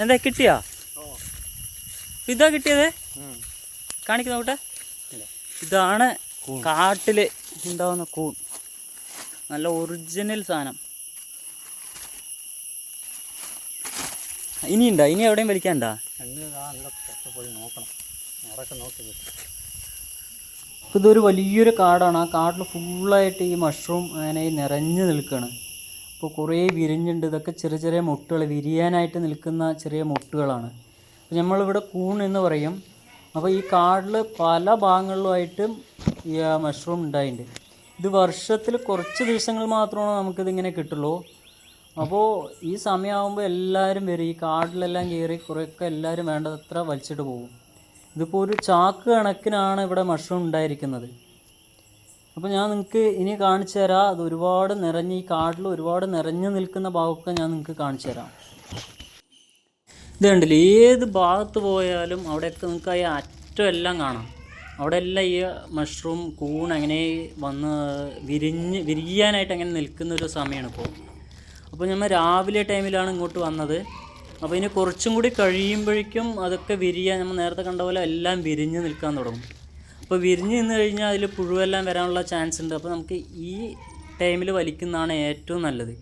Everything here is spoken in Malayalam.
എന്താ കിട്ടിയാ? ഇതാ കിട്ടിയത്? കാണിക്കുന്ന നോട്ടെ ഇതാണ് കാട്ടിൽ ഉണ്ടാവുന്ന കൂൺ. നല്ല ഒറിജിനൽ സാധനം. ഇനി ഇനിയുണ്ടോ? ഇനി എവിടെയും വലിക്കാണ്ടാ ഇതൊരു വലിയൊരു കാടാണ്. ആ കാട്ടിൽ ഫുള്ളായിട്ട് ഈ മഷ്റൂം അങ്ങനെ നിറഞ്ഞു നിൽക്കുകയാണ് അപ്പോൾ കുറേ വിരിഞ്ഞുണ്ട്. ഇതൊക്കെ ചെറിയ ചെറിയ മുട്ടുകൾ വിരിയാനായിട്ട് നിൽക്കുന്ന ചെറിയ മുട്ടുകളാണ്. അപ്പോൾ നമ്മളിവിടെ കൂൺ എന്ന് പറയും. അപ്പോൾ ഈ കാടിൽ പല ഭാഗങ്ങളിലുമായിട്ടും ഈ മഷ്റൂം ഉണ്ടായിട്ടുണ്ട് ഇത് വർഷത്തിൽ കുറച്ച് ദിവസങ്ങൾ മാത്രമാണ് നമുക്കിതിങ്ങനെ കിട്ടുള്ളൂ. അപ്പോൾ ഈ സമയമാകുമ്പോൾ എല്ലാവരും വരും. ഈ കാടിലെല്ലാം കയറി കുറേയൊക്കെ എല്ലാവരും വേണ്ടത്ര വലിച്ചിട്ട് പോകും. ഇതിപ്പോൾ ഒരു ചാക്ക് കണക്കിനാണ് ഇവിടെ മഷ്റൂം ഉണ്ടായിരിക്കുന്നത്. അപ്പോൾ ഞാൻ നിങ്ങൾക്ക് ഇനി കാണിച്ചു തരാം. അത് ഒരുപാട് നിറഞ്ഞ് ഈ കാട്ടിൽ ഒരുപാട് നിറഞ്ഞു നിൽക്കുന്ന ഭാഗമൊക്കെ ഞാൻ നിങ്ങൾക്ക് കാണിച്ചു തരാം. ഇത് കണ്ടില്ലേ ഏത് ഭാഗത്ത് പോയാലും അവിടെയൊക്കെ നിങ്ങൾക്ക് ഈ അറ്റം എല്ലാം കാണാം. അവിടെ എല്ലാം ഈ മഷ്റൂം കൂൺ അങ്ങനെ വന്ന് വിരിഞ്ഞ് വിരിയാനായിട്ട് അങ്ങനെ നിൽക്കുന്ന ഒരു സമയമാണ് ഇപ്പോൾ. അപ്പോൾ നമ്മൾ രാവിലെ ടൈമിലാണ് ഇങ്ങോട്ട് വന്നത്. അപ്പോൾ ഇനി കുറച്ചും കൂടി കഴിയുമ്പോഴേക്കും അതൊക്കെ വിരിയാൻ നമ്മൾ നേരത്തെ കണ്ട പോലെ എല്ലാം വിരിഞ്ഞ് നിൽക്കാൻ തുടങ്ങും. അപ്പോൾ വിരിഞ്ഞ് നിന്ന് കഴിഞ്ഞാൽ അതിൽ പുഴുവെല്ലാം വരാനുള്ള ചാൻസ് ഉണ്ട്. അപ്പോൾ നമുക്ക് ഈ ടൈമിൽ വലിക്കുന്നതാണ് ഏറ്റവും നല്ലത്.